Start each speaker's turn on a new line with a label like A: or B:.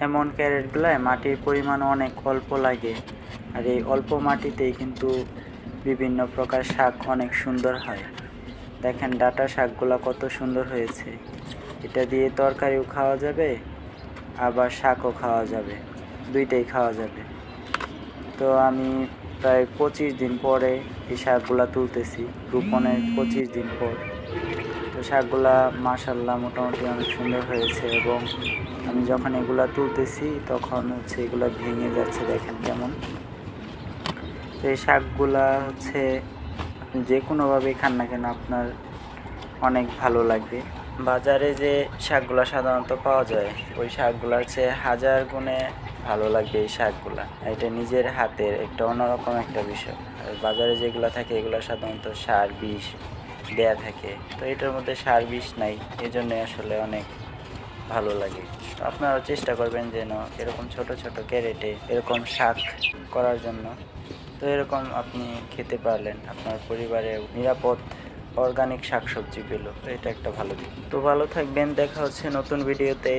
A: এমন ক্যারেটগুলায় মাটির পরিমাণ অনেক অল্প লাগে। আর এই অল্প মাটিতেই কিন্তু বিভিন্ন প্রকার শাক অনেক সুন্দর হয়। দেখেন ডাটা শাকগুলা কত সুন্দর হয়েছে। এটা দিয়ে তরকারিও খাওয়া যাবে, আবার শাকও খাওয়া যাবে। দুইটাই খাওয়া যাবে। তো আমি প্রায় পঁচিশ দিন পরে এই শাকগুলা তুলতেছি, রোপণের পঁচিশ দিন পর। তো শাকগুলা মাশাল্লাহ মোটামুটি অনেক সুন্দর হয়েছে এবং আমি যখন এগুলা তুলতেছি তখন হচ্ছে এগুলা ভেঙে যাচ্ছে, দেখেন কেমন। তো এই শাকগুলা হচ্ছে যে কোনোভাবেই খান না কেন আপনার অনেক ভালো লাগবে। বাজারে যে শাকগুলা সাধারণত পাওয়া যায়, ওই শাকগুলার চেয়ে হাজার গুণে ভালো লাগবে এই শাকগুলা। এটা নিজের হাতের একটা অন্যরকম একটা বিষয়। আর বাজারে যেগুলো থাকে এগুলো সাধারণত সার, বিষ দেয়া থাকে। তো এটার মধ্যে সার বিষ নাই এই জন্য আসলে অনেক ভালো লাগে। তো আপনারাও চেষ্টা করবেন যেন এরকম ছোট ছোট ক্যারেটে এরকম শাক করার জন্য। তো এরকম আপনি খেতে পারলেন, আপনার পরিবারে নিরাপদ অর্গানিক শাকসবজি পেল তো এটা একটা ভালো দিক। তো ভালো থাকবেন, দেখা হচ্ছে নতুন ভিডিওতে